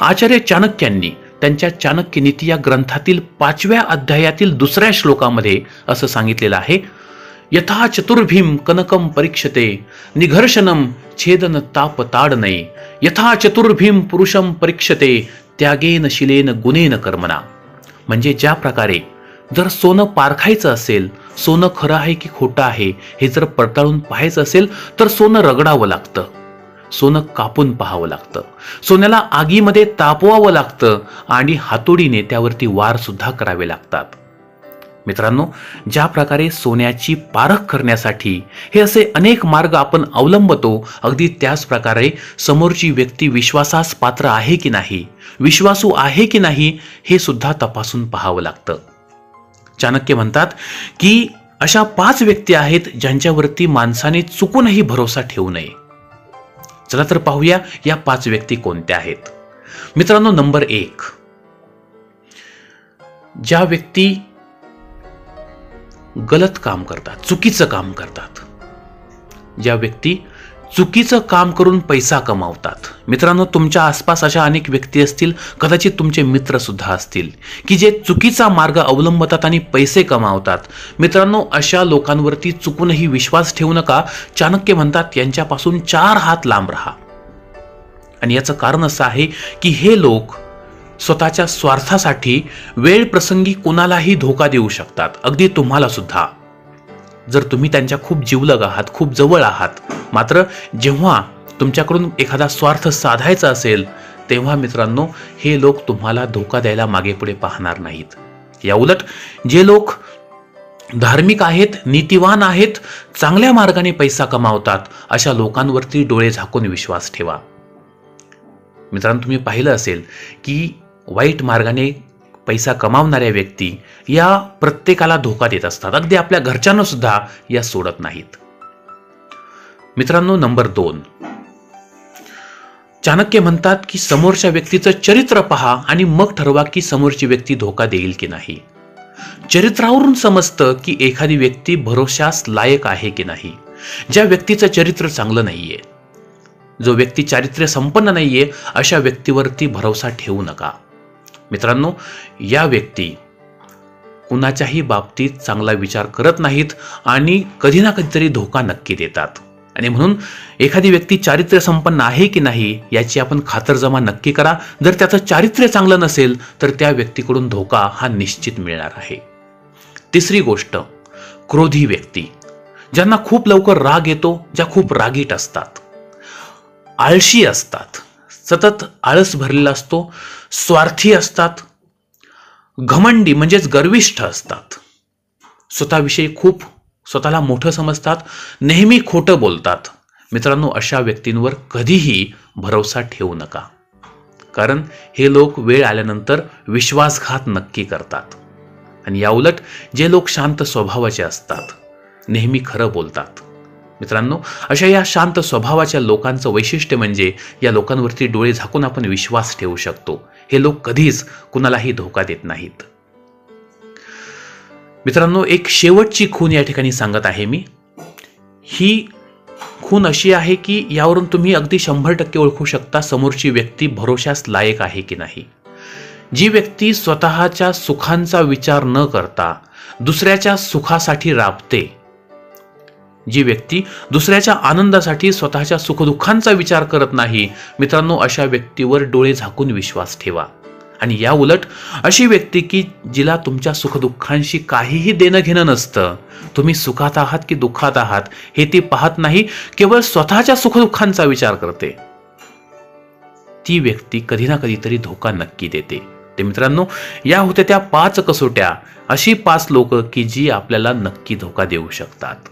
आचार्य चाणक्यांनी त्यांच्या चाणक्य नीती या ग्रंथातील पाचव्या अध्यायातील दुसऱ्या श्लोकामध्ये असं सांगितलेलं आहे यथा चतुर्भीम कनकम परीक्षते निघर्षणम छेदन ताप ताडनय यथा चतुर्भीम पुरुषम परीक्षते त्यागेन शिलेन गुणेन कर्मना म्हणजे ज्या प्रकारे जर सोनं पारखायचं असेल सोनं खरं आहे की खोटं आहे हे जर पडताळून पाहायचं असेल तर सोनं रगडावं लागतं. सोनं कापून पाहावं लागतं. सोन्याला आगीमध्ये तापवावं लागतं आणि हातोडीने त्यावरती वार सुद्धा करावे लागतात. मित्रांनो ज्या प्रकारे सोन्याची पारख करण्यासाठी हे असे अनेक मार्ग आपण अवलंबतो अगदी त्याच प्रकारे समोरची व्यक्ती विश्वासास पात्र आहे की नाही विश्वासू आहे की नाही हे सुद्धा तपासून पाहावं लागतं. चाणक्य म्हणतात की अशा पाच व्यक्ती आहेत ज्यांच्यावरती माणसाने चुकूनही भरोसा ठेवू नये. चला तर पाहूया या पाच व्यक्ती कोणत्या आहेत. मित्रांनो नंबर एक. ज्या व्यक्ती गलत काम करतात चुकीचं काम करतात ज्या व्यक्ती चुकीचं काम करून पैसा कमावतात. मित्रांनो तुमच्या आसपास अशा अनेक व्यक्ती असतील कदाचित तुमचे मित्र सुद्धा असतील की जे चुकीचा मार्ग अवलंबतात आणि पैसे कमावतात. मित्रांनो अशा लोकांवरती चुकूनही विश्वास ठेवू नका. चाणक्य म्हणतात यांच्यापासून चार हात लांब राहा. आणि याचं कारण असं आहे की हे लोक स्वतःच्या स्वार्थासाठी वेळ प्रसंगी कुणालाही धोका देऊ शकतात. अगदी तुम्हाला सुद्धा. जर तुम्ही त्यांच्या खूप जिवलग आहात खूप जवळ आहात मात्र जेव्हा तुमच्याकडून एखादा स्वार्थ साधायचा असेल तेव्हा मित्रांनो हे लोक तुम्हाला धोका द्यायला मागे पुढे पाहणार नाहीत. या उलट जे लोक धार्मिक आहेत नीतिवान आहेत चांगल्या मार्गाने पैसा कमावतात अशा लोकांवरती डोळे झाकून विश्वास ठेवा. मित्रांनो तुम्ही पाहिलं असेल की वाईट मार्गाने पैसा कमावणाऱ्या व्यक्ती या प्रत्येकाला धोका देत असतात. अगदी आपल्या घरच्यांना सुद्धा या सोडत नाहीत. मित्रांनो नंबर दोन. चाणक्य म्हणतात की समोरच्या व्यक्तीचं चरित्र पहा आणि मग ठरवा की समोरची व्यक्ती धोका देईल की नाही. चरित्रावरून समजतं की एखादी व्यक्ती भरोशास लायक आहे की नाही. ज्या व्यक्तीचं चरित्र चांगलं नाहीये जो व्यक्ती चारित्र्य संपन्न नाहीये अशा व्यक्तीवरती भरोसा ठेवू नका. मित्रांनो या व्यक्ती कुणाच्याही बाबतीत चांगला विचार करत नाहीत आणि कधी ना कधीतरी धोका नक्की देतात. आणि म्हणून एखादी व्यक्ती चारित्र्य संपन्न आहे की नाही याची आपण खातरजमा नक्की करा. जर त्याचं चारित्र्य चांगलं नसेल तर त्या व्यक्तीकडून धोका हा निश्चित मिळणार आहे. तिसरी गोष्ट क्रोधी व्यक्ती ज्यांना खूप लवकर राग येतो ज्या खूप रागीट असतात. आळशी असतात सतत आळस भरलेला असतो स्वार्थी असतात घमंडी म्हणजेच गर्विष्ठ असतात. स्वतःविषयी खूप स्वतःला मोठं समजतात नेहमी खोटं बोलतात. मित्रांनो अशा व्यक्तींवर कधीही भरोसा ठेवू नका. कारण हे लोक वेळ आल्यानंतर विश्वासघात नक्की करतात. आणि याउलट जे लोक शांत स्वभावाचे असतात नेहमी खरं बोलतात. मित्रांनो अशा या शांत स्वभावाच्या लोकांचं वैशिष्ट्य म्हणजे या लोकांवरती डोळे झाकून आपण विश्वास ठेवू शकतो. हे लोक कधीच कुणालाही धोका देत नाहीत. मित्रांनो एक शेवटची खून या ठिकाणी सांगत आहे मी. ही खून अशी आहे की यावरून तुम्ही अगदी शंभर टक्के ओळखू शकता समोरची व्यक्ती भरोशास लायक आहे की नाही. जी व्यक्ती स्वतःच्या सुखांचा विचार न करता दुसऱ्याच्या सुखासाठी राबते जी व्यक्ती दुसऱ्याच्या आनंदासाठी स्वतःच्या सुखदुःखांचा विचार करत नाही मित्रांनो अशा व्यक्तीवर डोळे झाकून विश्वास ठेवा. आणि या उलट अशी व्यक्ती की जिला तुमच्या सुखदुःखांशी काहीही देणं घेणं नसतं. तुम्ही सुखात आहात की दुःखात आहात हे ती पाहत नाही केवळ स्वतःच्या सुखदुःखांचा विचार करते. ती व्यक्ती कधी ना कधीतरी धोका नक्की देते. ते मित्रांनो या होत्या त्या पाच कसोट्या अशी पाच लोक की जी आपल्याला नक्की धोका देऊ शकतात.